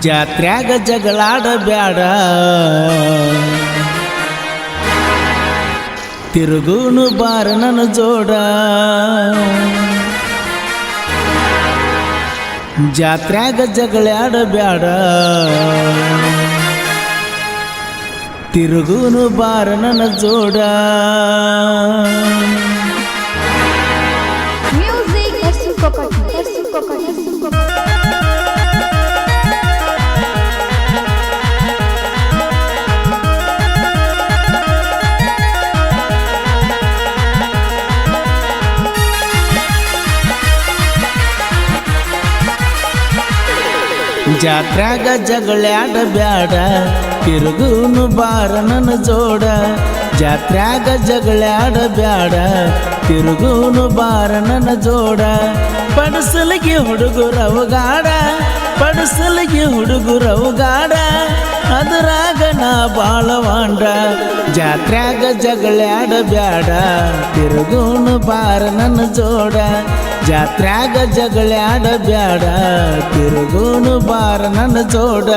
ಜಾತ್ರ್ಯಾಗ ಜಗಳಾಡ ಬ್ಯಾಡ ತಿರುಗೂನು ಬಾರ ನನ್ನ ಜೋಡ. ಜಾತ್ರ್ಯಾಗ ಜಗಳಾಡ ಬ್ಯಾಡ ತಿರುಗೂನು ಬಾರ ನನ್ನ ಜೋಡ. ಜಾತ್ರ್ಯಾಗ ಜಗಳಾಡ ಬ್ಯಾಡ ತಿರುಗೂನು ಬಾರ ನನ್ನ ಜೋಡ. ಜಾತ್ರ್ಯಾಗ ಜಗಳಾಡ ಬ್ಯಾಡ ತಿರುಗೂನು ಬಾರ ನನ್ನ ಜೋಡ. ಪಡಸಲಿಗೆ ಹುಡುಗರವಗಾಡ ಪಡಸಲಿಗೆ ಹುಡುಗರವಗಾಡ ಅದರಾಗ ನಾ ಬಾಳವಾಂಡ ಜಾತ್ರ್ಯಾಗ ಜಗಳಾಡ ಬ್ಯಾಡ. ತಿರುಗೂನು ಬಾರ ನನ್ನ ಜೋಡ, ಜಾತ್ರ್ಯಾಗ ಜಗಳಾಡ ಬ್ಯಾಡ. ತಿರುಗೂನು ಬಾರ ನನ್ನ ಜೋಡ.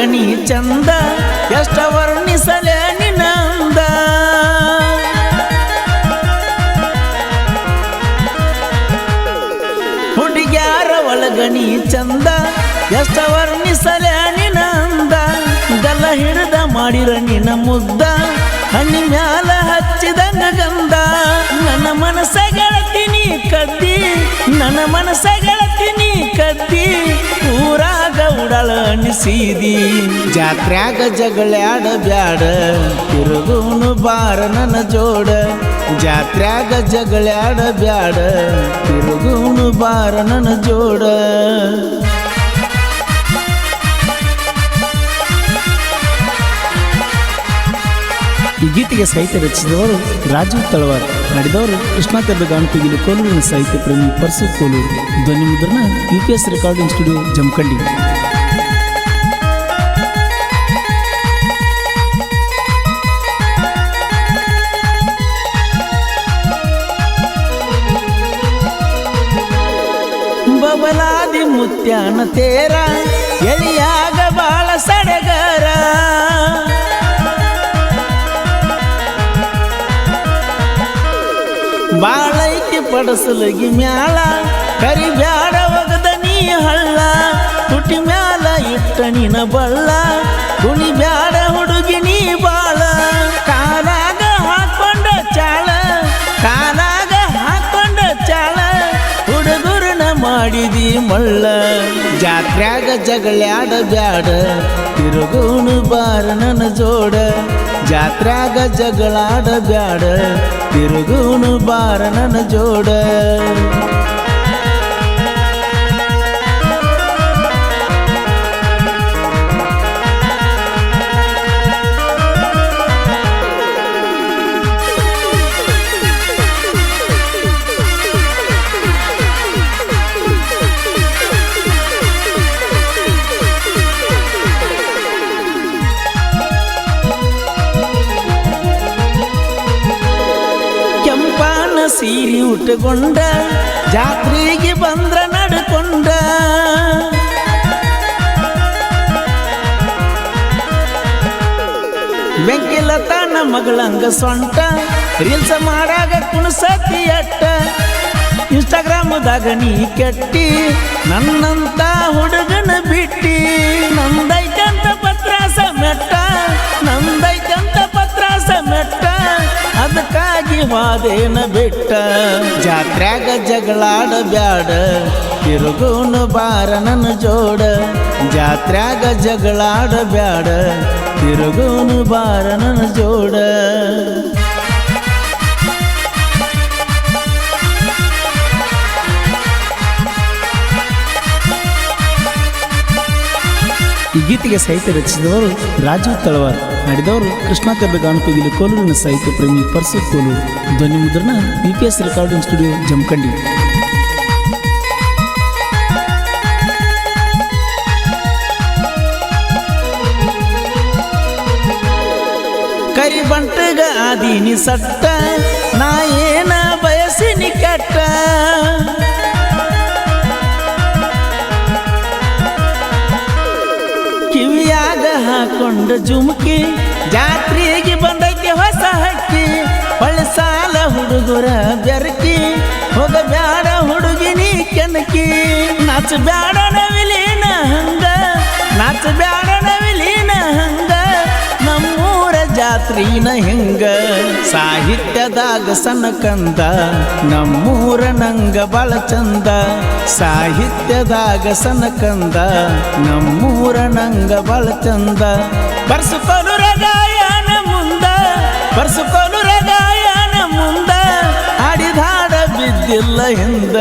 ಒಳಗಣಿ ಚಂದ, ಎಷ್ಟ ವರ್ಣಿಸಲೆ ನಿನಂದ ಹುಡುಗ್ಯಾರ ಒಳಗಣಿ ಚಂದ, ಎಷ್ಟ ವರ್ಣಿಸಲೆ ನಿನಂದ ಗಲ್ಲ ಹಿಡಿದ ಮಾಡಿರ ನಿನ ಮುದ್ದ ಹಣ್ಣಿ ಮ್ಯಾಲ ಹಚ್ಚಿದಂಗ ನಗಂದ ನನ್ನ ಮನಸ್ಸಗಳ ತಿನಿ ಕದ್ದಿ, ನನ್ನ ಮನಸ್ಸ ಕದ್ದಿ, ಊರಾಗ ಉಡಳ ಅನಿಸಿದಿ ಜಾತ್ರ್ಯಾಗ ಜಗಳಾಡ ಬ್ಯಾಡ, ತಿರುಗುನು ಬಾರ ನನ್ನ ಜೋಡ. ಜಾತ್ರ್ಯಾಗ ಜಗಳಾಡ ಬ್ಯಾಡ, ತಿರುಗುನು ಬಾರ ನನ್ನ ಜೋಡ. ಈ ಗೀತೆಗೆ ಸಾಹಿತ್ಯ ರಚಿಸಿದವರು ರಾಜೀವ್ ತಳವಾರ್ ನಡೆದವರು ಕೃಷ್ಣ ತೆರೆದ ಗಾನಕೋಗಿಲು ಕೋಲೂರಿನ ಸಾಹಿತ್ಯ ಪ್ರೇಮಿ ಪರ್ಸು ಕೋಲೂರು. ಧ್ವನಿ ಮುದ್ರಣ U P S recording studio Jamakhandi. Babaladi ಮುತ್ಯಾನ ತೇರ, ಎಳಿಯಾಗ ಬಾಳೈತಿ ಮ್ಯಾಲ, ಕರಿ ಬ್ಯಾಡ ಒಗದ ನೀ ಹಳ್ಳ. ತುಟಿ ಮ್ಯಾಲ ಇಟ್ಟ ನಿನ ಬಳ್ಳ ಕುಣಿ ಬ್ಯಾಡ ಹುಡುಗಿ ನೀ ಬಾಳ. ಕಾಲಾಗ ಹಾಕೊಂಡ ಚಾಳ, ಕಾಲಾಗ ಹಾಕೊಂಡ ಚಾಳ. ಹುಡುಗುರನ ಮಾಡಿದಿ ಮಳ್ಳ. ಜಾತ್ರ್ಯಾಗ ಜಗಳ್ಯಾಡ ಬ್ಯಾಡ, ತಿರುಗುನು ಬಾರ ನನ್ನ ಜೋಡ. ಜಾತ್ರ್ಯಾಗ ಜಗಳಾಡ ಬ್ಯಾಡ ತಿರುಗುನು ಬಾರ ನನ್ನ ಜೋಡ. ಸೀರೆ ಉಟ್ಟುಕೊಂಡ, ಜಾತ್ರೆಗೆ ಬಂದ್ರ ನಡ್ಕೊಂಡ. ಬೆಂಕಿಲತಾನ ಮಗಳಂಗ ಸೊಂಟ, ರೀಲ್ಸ್ ಮಾಡಾಗ ಕುಣಸತಿ ಅಟ್ಟ. ಇನ್ಸ್ಟಾಗ್ರಾಮ್ದಾಗ ನೀ ಕೆಟ್ಟಿ, ನನ್ನಂತ ಹುಡುಗನ ಬಿಟ್ಟಿ. ನಂದೈತಂತ ವಾದೇನ ಬಿಟ್ಟ. ಜಾತ್ರ್ಯಾಗ ಜಗಳಾಡ ಬ್ಯಾಡ. ತಿರುಗುನು ಬಾರನನ ಜೋಡ. ಜಾತ್ರ್ಯಾಗ ಜಗಳಾಡ ಬ್ಯಾಡ. ತಿರುಗುನು ಬಾರನನ ಜೋಡ. ಈ ಗೀತೆಗೆ ಸಾಹಿತ್ಯ ರಚಿಸಿದವರು ರಾಜು ತಳವಾರ್, ಹಾಡಿದವರು ಕೃಷ್ಣ ಗಾನಕೋಗಿಲು ಕೋಲೂರಿನ ಸಾಹಿತ್ಯ ಪ್ರೇಮಿ ಪರ್ಸು ಕೋಲೂರು ಧ್ವನಿ ಮುದ್ರಣ U P S recording studio Jamakhandi. ಕರಿಬಂಟಗ ಆದೀನಿ ಸಟ್ಟ, ನಾ ಏನ ಬಯಸಿನಿ ಕೆಟ್ಟ? ಹಾಕೊಂಡ ಜುಮ್ಕಿ, ಜಾತ್ರೆಗೆ ಬಂದೈತಿ ಹೊಸ ಹಕ್ಕಿ, ಹೊಳಸಾಲ ಹುಡುಗರ ಬೆರಕಿ ಹೋಗ ಬ್ಯಾಡ ಹುಡುಗಿನಿ ಕೆನಕಿ. ನಾಚ ಬ್ಯಾಡ ನವಿಲಿನ ಹಂಗ ನಾಚ ಬ್ಯಾಡ ನಮ್ಮೂರ ಜಾತ್ರಿನ ಹೆಂಗ ಸಾಹಿತ್ಯದಾಗ ಸನಕಂದ ಕಂದ ನಮ್ಮೂರ ನಂಗ ಬಳ ಚಂದ. ಸಾಹಿತ್ಯದಾಗ ಸನಕಂದ ಕಂದ ನಮ್ಮೂರ ನಂಗ ಬಳ ಚಂದ. ಬರ್ಸುಕೊನು ರಗಾಯನ ಮುಂದ ಬರ್ಸುಕೊನು ರಗಾಯನ ಮುಂದ. ಆಡಿದಾಡ ಬಿದ್ದಿಲ್ಲ ಹಿಂದ.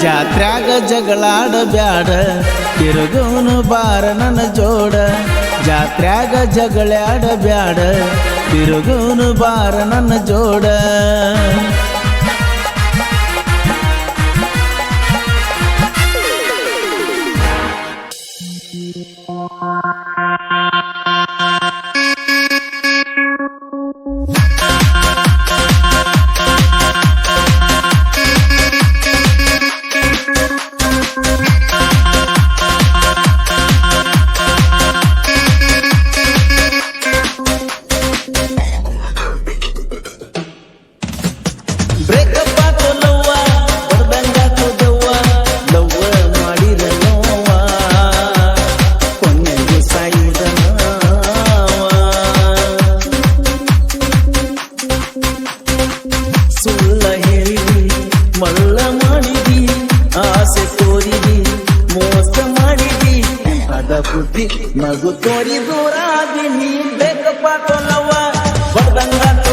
ಜಾತ್ರ್ಯಾಗ ಜಗಳಾಡ ಬ್ಯಾಡ ತಿರುಗೋನು ಬಾರ ನನ್ನ ಜೋಡ. ಜಾತ್ರ್ಯಾಗ ಜಗಳಾಡ ಬ್ಯಾಡ ತಿರುಗೂನು ಬಾರ ನನ್ನ ಜೋಡ. ಬ್ರೇಕಪ್ ಮನದ ಖುಷಿ ಮಗು ತೋರಿ ದೂರ ನೀ ಬೇಕಪ್ಪ ಕೊಲ್ಲವ ಹೊಡೆದಂಗ